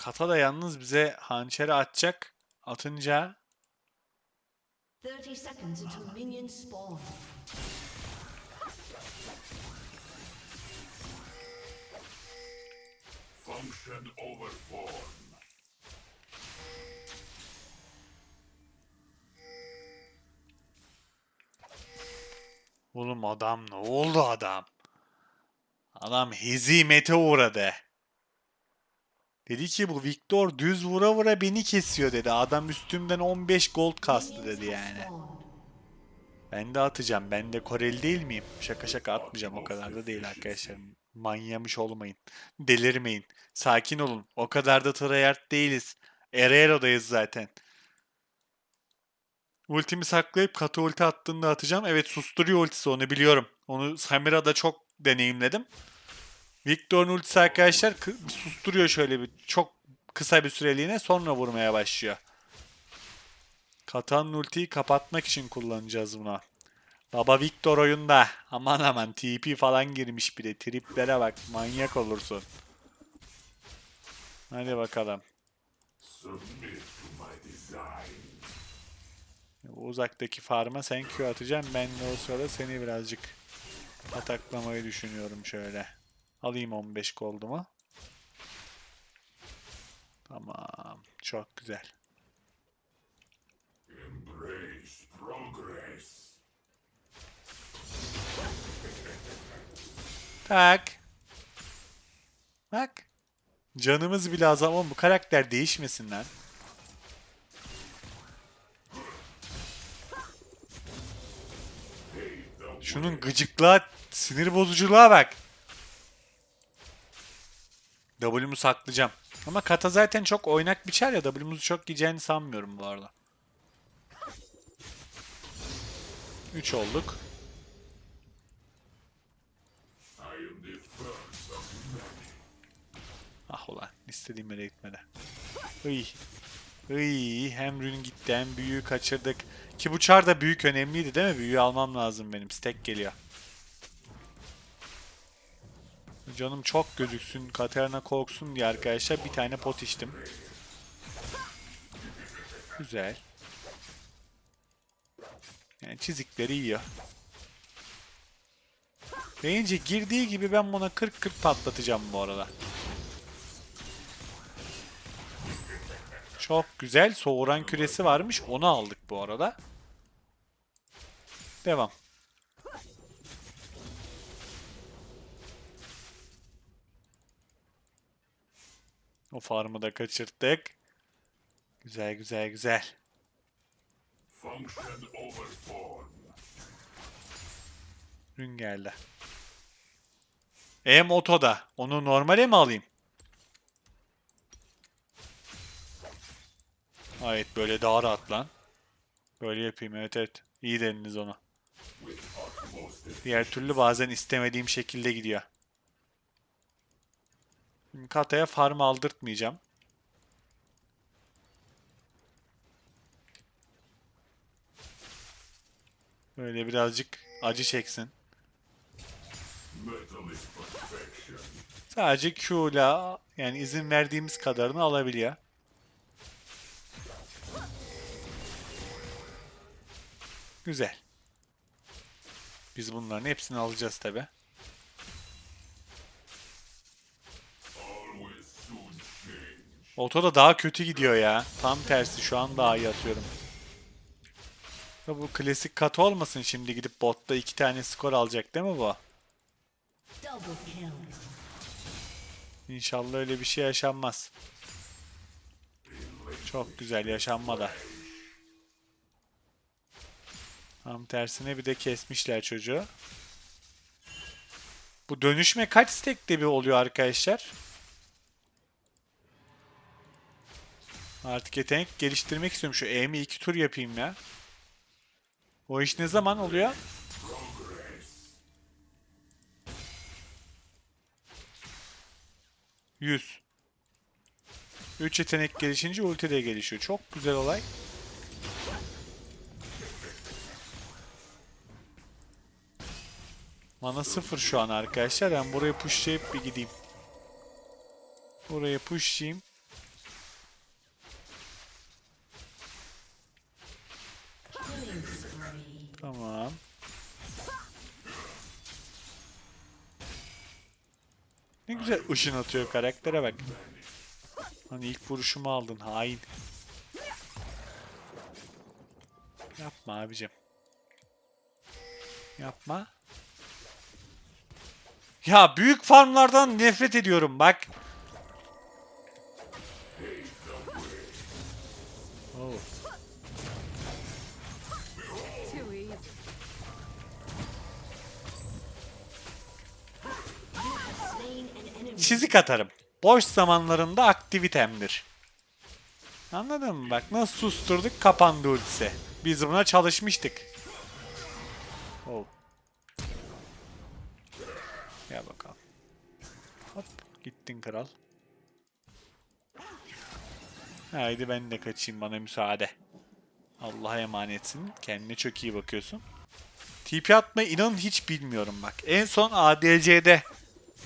Kata da yalnız bize hançeri atacak. Atınca 30 seconds until minions spawn. Function over form. Oğlum adam ne oldu adam? Adam hezimete uğradı. Dedi ki bu Victor düz vura vura beni kesiyor dedi. Adam üstümden 15 gold kastı dedi yani. Ben de atacağım. Ben de Koreli değil miyim? Şaka şaka atmayacağım. O kadar da değil arkadaşlar. Manyamış olmayın. Delirmeyin. Sakin olun. O kadar da tryhard değiliz. Erero'dayız zaten. Ultimi saklayıp katı ulti attığında atacağım. Evet susturuyor ultisi onu biliyorum. Onu Samira'da çok deneyimledim. Victor'un ultisi arkadaşlar susturuyor şöyle bir çok kısa bir süreliğine sonra vurmaya başlıyor. Katan'ın ultiyi kapatmak için kullanacağız buna. Baba Victor oyunda. Aman aman TP falan girmiş bir de. Triplere bak manyak olursun. Hadi bakalım. Uzaktaki farma sen Q atacaksın. Ben de o sırada seni birazcık ataklamayı düşünüyorum şöyle. Alayım 15 goldumu. Tamam. Çok güzel. Embrace progress. Tak. Bak. Canımız bile az ama bu karakter değişmesin lan. Şunun gıcıklığa, sinir bozuculuğa bak. W'mu saklayacağım. Ama kata zaten çok oynak biçer ya W'muzu çok yiyeceğini sanmıyorum bu arada. 3 olduk. Ah ulan istediğim yere gitmedi. Iy. Iy. Hem rün gitti hem büyüğü kaçırdık. Ki bu çar da büyük önemliydi değil mi? Büyüğü almam lazım benim. Stack geliyor. Canım çok gözüksün. Katerina korksun diye arkadaşlar bir tane pot içtim. Güzel. Yani çizikleri yiyor. Bence girdiği gibi ben buna 40-40 patlatacağım bu arada. Çok güzel. Soğuran küresi varmış. Onu aldık bu arada. Devam. O farmı da kaçırttık. Güzel güzel güzel. Ürün geldi. E motoda. Onu normale mi alayım? Evet böyle daha rahat lan. Böyle yapayım evet evet. İyi dediniz ona. Diğer türlü bazen istemediğim şekilde gidiyor. Kata'ya farm aldırtmayacağım. Böyle birazcık acı çeksin. Sadece Q'la yani izin verdiğimiz kadarını alabiliyor. Güzel. Biz bunların hepsini alacağız tabi. Oto da daha kötü gidiyor ya. Tam tersi şu an daha iyi atıyorum. Bu klasik kat olmasın şimdi gidip botta iki tane skor alacak değil mi bu? İnşallah öyle bir şey yaşanmaz. Çok güzel yaşanmadı. Tam tersine bir de kesmişler çocuğu. Bu dönüşme kaç stack'te bir oluyor arkadaşlar? Artık yetenek geliştirmek istiyorum. Şu E'mi iki tur yapayım ya. O iş ne zaman oluyor? Yüz. 3 yetenek gelişince ulti de gelişiyor. Çok güzel olay. Mana sıfır şu an arkadaşlar. Ben buraya pushlayıp bir gideyim. Buraya pushlayayım. Tamam. Ne güzel ışın atıyor karaktere bak. Hani ilk vuruşumu aldın hain. Yapma abicim. Yapma. Ya büyük farmlardan nefret ediyorum bak. Oh. Çizik atarım. Boş zamanlarında aktivitemdir. Anladın mı? Bak nasıl susturduk kapandı ultisi. Biz buna çalışmıştık. Oh. Gel bakalım. Hop gittin kral. Haydi ben de kaçayım bana müsaade. Allah'a emanetsin. Kendine çok iyi bakıyorsun. TP atmayı inanın hiç bilmiyorum bak. En son ADC'de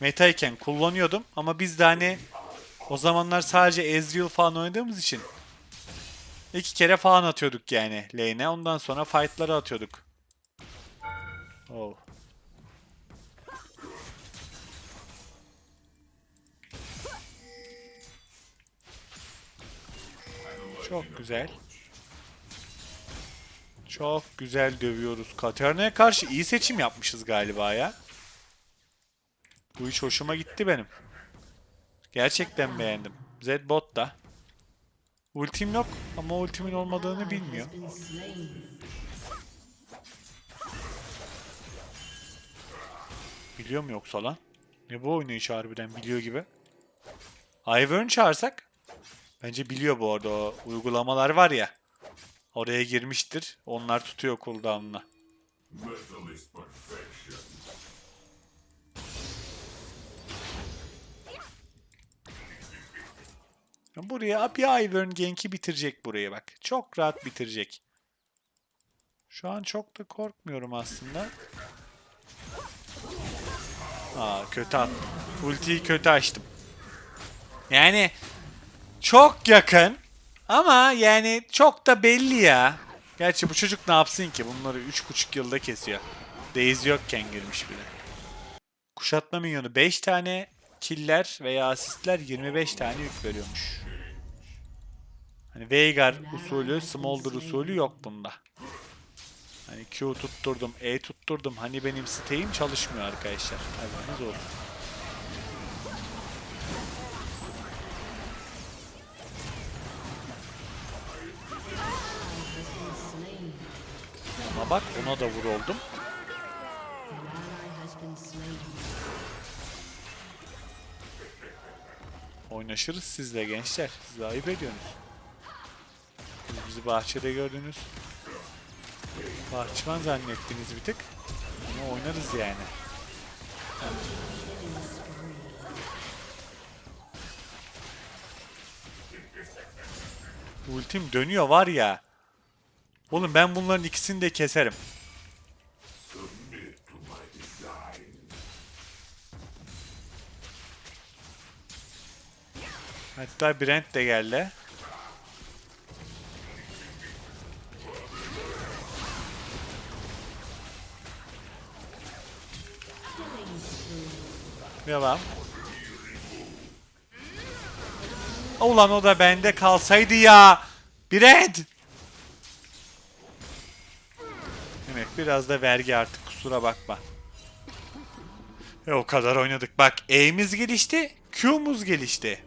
metayken kullanıyordum ama biz de hani o zamanlar sadece Ezreal falan oynadığımız için iki kere falan atıyorduk yani lane'e. Ondan sonra fight'ları atıyorduk. Oh. Çok güzel. Çok güzel dövüyoruz. Katarina'ya karşı iyi seçim yapmışız galiba ya. Bu hiç hoşuma gitti benim. Gerçekten beğendim. Zedbot da. Ultim yok ama ultimin olmadığını bilmiyor. Biliyor mu yoksa lan? Ne bu oynayış harbiden biliyor gibi. Ivern çağırsak? Bence biliyor bu arada o uygulamalar var ya. Oraya girmiştir. Onlar tutuyor cooldown'la. Metal is perfection. Buraya bir Ivern Gank'i bitirecek burayı bak. Çok rahat bitirecek. Şu an çok da korkmuyorum aslında. Aa kötü attım. Ultiyi kötü açtım. Yani çok yakın ama yani çok da belli ya. Gerçi bu çocuk ne yapsın ki? Bunları 3,5 yılda kesiyor. Daisy yokken girmiş bile. Kuşatma minyonu 5 tane, killer veya asistler 25 tane yük veriyormuş. Hani Veigar usulü, Smolder usulü yok bunda. Hani Q tutturdum, E tutturdum. Hani benim siteğim çalışmıyor arkadaşlar. Haberiniz olsun. Ama bak ona da vur oldum. An ally has been slain. Oynaşırız sizle gençler. Siz ayıp ediyorsunuz. Siz bizi bahçede gördünüz. Bahçıvan zannettiniz bir tık. Ama oynarız yani. Ultim dönüyor var ya. Oğlum ben bunların ikisini de keserim. Hatta Brent de geldi. Devam. Ulan o da bende kalsaydı ya. Brent! Evet biraz da vergi artık kusura bakma. E o kadar oynadık. Bak E'miz gelişti, Q'muz gelişti.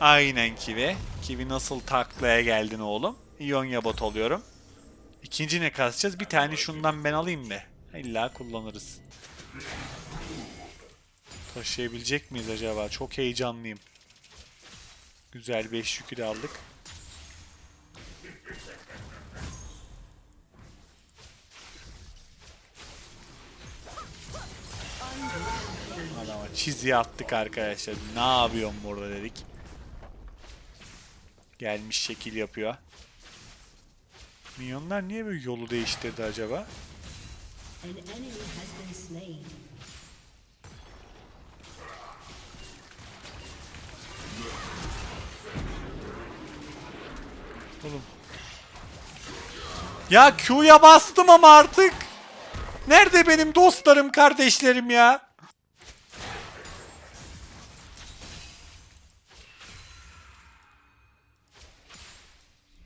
Aynen Kivi. Kivi nasıl taklaya geldin oğlum? İonya bot oluyorum. İkinci ne kasacağız? Bir tane şundan ben alayım be. İlla kullanırız. Taşıyabilecek miyiz acaba? Çok heyecanlıyım. Güzel 5 yükü de aldık. Adama çiziye attık arkadaşlar. Ne yapıyorum burada dedik. Gelmiş şekil yapıyor. Minyonlar niye böyle yolu değiştirdi acaba? Oğlum. Ya Q'ya bastım ama artık. Nerede benim dostlarım, kardeşlerim ya?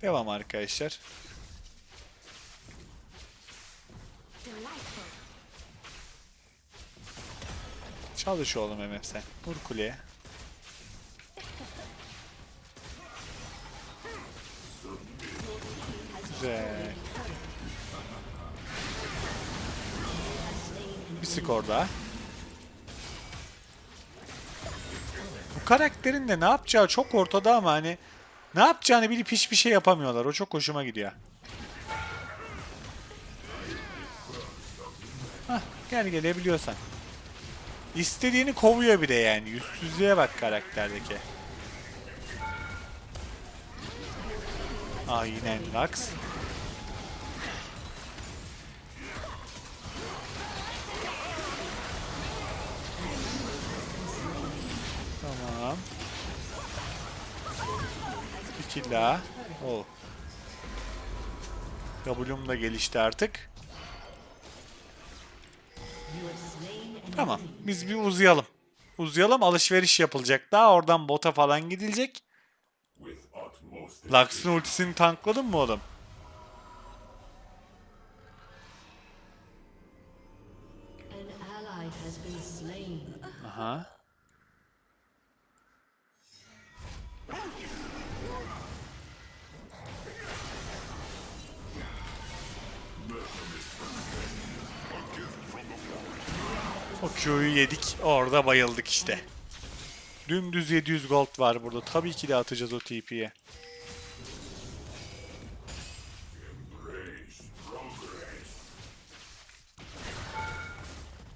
Devam arkadaşlar. Çalış oğlum MF sen. Vur kuleye. Güzel. Bir skor daha. Bu karakterin de ne yapacağı çok ortada ama hani ne yapacağını bilip hiçbir şey yapamıyorlar. O çok hoşuma gidiyor. Hah, gel gelebiliyorsan. İstediğini kovuyor bir de yani. Yüzsüzlüğe bak karakterdeki. Aynen Lux. Daha. Oh. W'm da gelişti artık. Tamam. Biz bir uzayalım. Uzayalım alışveriş yapılacak. Daha oradan bota falan gidilecek. Lux'ın ultisini tankladın mı oğlum? Aha. O Q'yu yedik. Orada bayıldık işte. Dümdüz 700 gold var burada. Tabii ki de atacağız o TP'ye.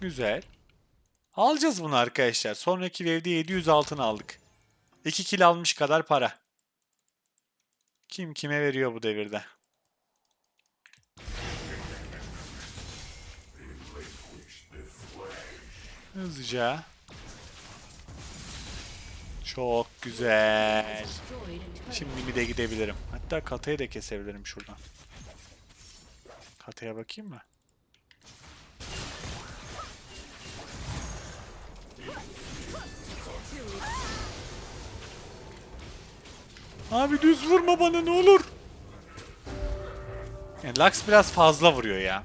Güzel. Alacağız bunu arkadaşlar. Sonraki wave'de 700 altın aldık. 2 kill almış kadar para. Kim kime veriyor bu devirde? Hızlıca. Çok güzel. Şimdi mi de gidebilirim. Hatta katayı da kesebilirim şuradan. Kataya bakayım mı? Abi düz vurma bana ne olur. Yani Lux biraz fazla vuruyor ya.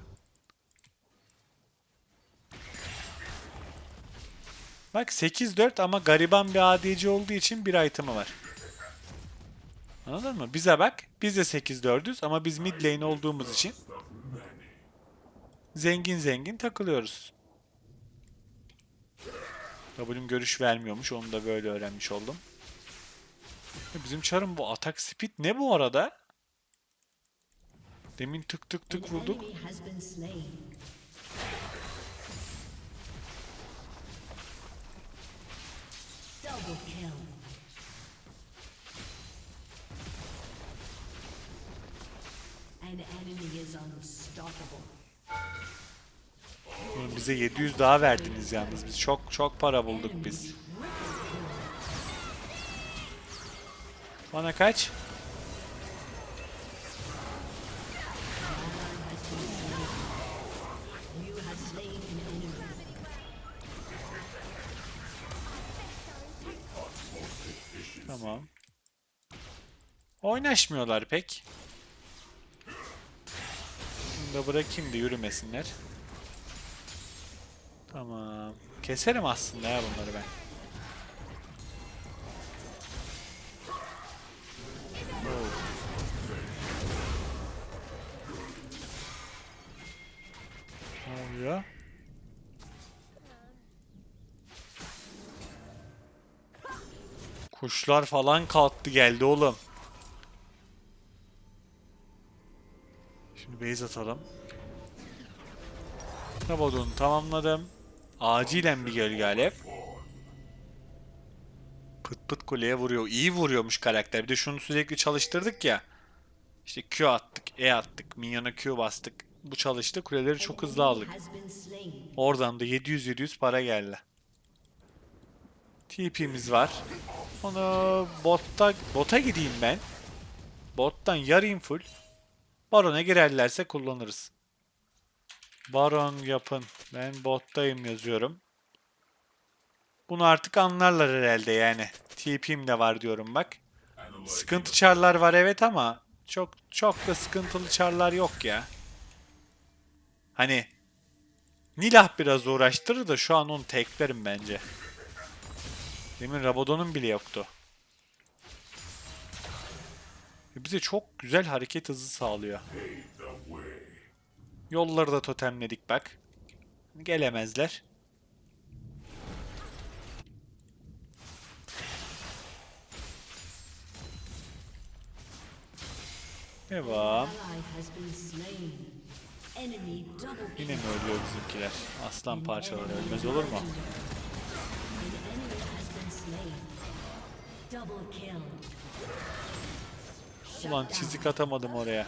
Bak 8-4 ama gariban bir ADC olduğu için bir item'ı var. Anladın mı? Bize bak. Biz de 8-4'üz ama biz mid lane olduğumuz için zengin zengin takılıyoruz. W'm görüş vermiyormuş. Onu da böyle öğrenmiş oldum. Bizim çarın bu atak speed ne bu arada? Demin tık tık tık vurduk. Bize 700 daha verdiniz yalnız. Biz çok çok para bulduk biz. Bana kaç? Oynaşmıyorlar pek. Bunu da bırakayım da yürümesinler. Tamam. Keserim aslında ya bunları ben. Ne oluyor? Kuşlar falan kalktı geldi oğlum. Base atalım. Tabodunu tamamladım. Acilen bir gölge alev. Pıt pıt kuleye vuruyor. İyi vuruyormuş karakter. Bir de şunu sürekli çalıştırdık ya. İşte Q attık, E attık, minyona Q bastık. Bu çalıştı. Kuleleri çok hızlı aldık. Oradan da 700-700 para geldi. TP'miz var. Onu botta bota gideyim ben. Bottan yarayım full. Baron'a girerlerse kullanırız. Baron yapın. Ben bottayım yazıyorum. Bunu artık anlarlar herhalde yani. TP'm de var diyorum bak. Sıkıntı çarlar var evet ama çok çok da sıkıntılı çarlar yok ya. Hani Nilah biraz uğraştırır da şu an onu teklerim bence. Demin Rabadon'un bile yoktu. Bize çok güzel hareket hızı sağlıyor. Yolları da totemledik bak. Gelemezler. Devam. Yine mi ölüyor bizimkiler? Aslan parçaları ölmez olur mu? Double kill. Ulan çizik atamadım oraya.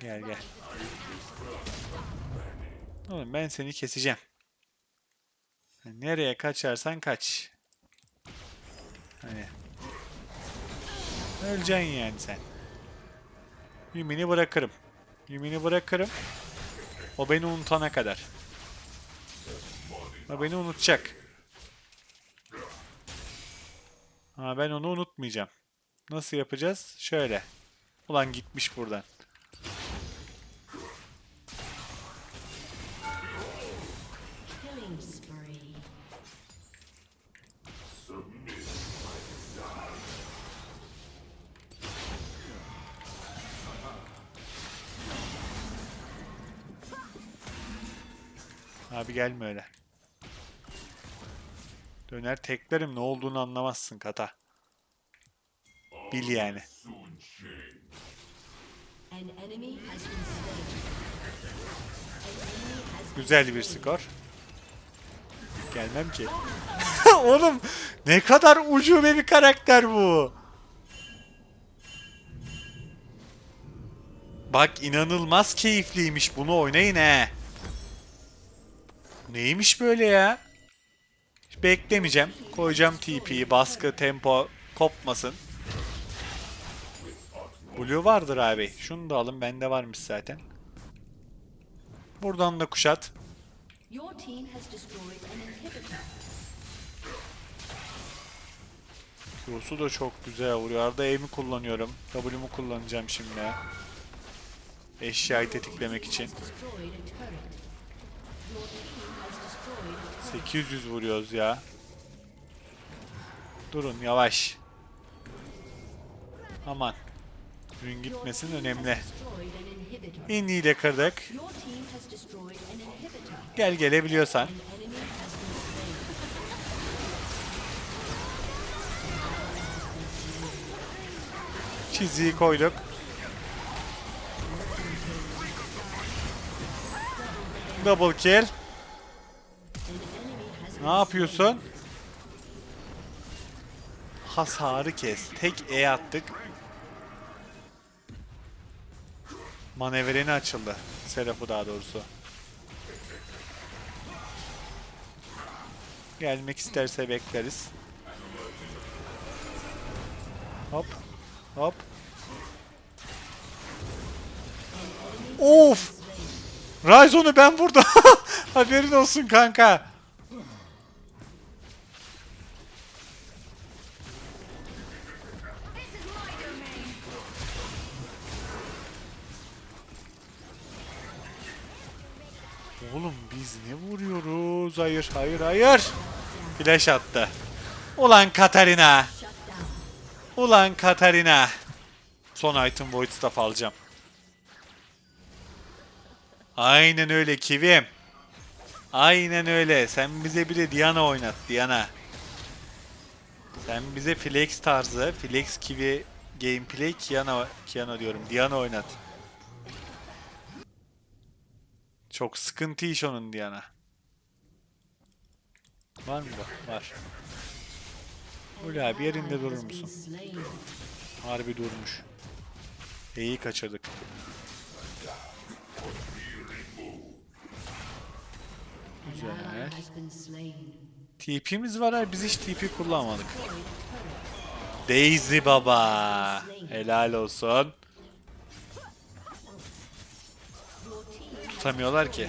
Gel gel. Oğlum ben seni keseceğim. Nereye kaçarsan kaç. Hani. Öleceksin yani sen. Yümini bırakırım. Yümini bırakırım. O beni unutana kadar. O beni unutacak. Ha ben onu unutmayacağım. Nasıl yapacağız? Şöyle. Ulan gitmiş buradan. Abi gelme öyle. Döner teklerim ne olduğunu anlamazsın kata. Bil yani. Güzel bir skor. Gelmem ki. Oğlum ne kadar ucube bir karakter bu. Bak inanılmaz keyifliymiş bunu oynayın he. Neymiş böyle ya? Beklemeyeceğim. Koyacağım TP'yi baskı tempo kopmasın. Blue vardır abi. Şunu da alın bende varmış zaten. Buradan da kuşat. Q'su da çok güzel vuruyor. Arada E'mi kullanıyorum. W'mu kullanacağım şimdi. Eşyayı tetiklemek için. 800 vuruyoruz ya. Durun yavaş. Aman. Ürün gitmesin önemli. De kırdık. Gel gelebiliyorsan. Çiziyi koyduk. Double kill. Ne yapıyorsun? Hasarı kes. Tek E attık. Manevreni açıldı. Serap'ı daha doğrusu. Gelmek isterse bekleriz. Hop. Hop. Of! Ryzon'u ben burada. Haberin olsun kanka. Oğlum biz ne vuruyoruz? Hayır, hayır, hayır. Flash attı. Ulan Katarina. Ulan Katarina. Son item Void Staff alacağım. Aynen öyle Kivim. Aynen öyle. Sen bize bir de Diana oynat. Diana. Sen bize flex tarzı, flex kivi gameplay Kiana, Kiana diyorum. Diana oynat. Çok sıkıntı iş onun Diana. Var mı bu? Var. Öyle abi yerinde durur musun? Harbi durmuş. İyi kaçırdık. Güzel. TP'miz var abi biz hiç TP kullanmadık. Daisy baba. Helal olsun. Tutamıyorlar ki.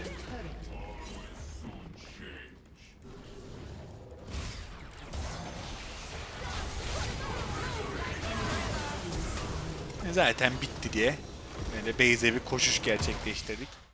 Zaten bitti diye. Böyle base evi koşuş gerçekleştirdik.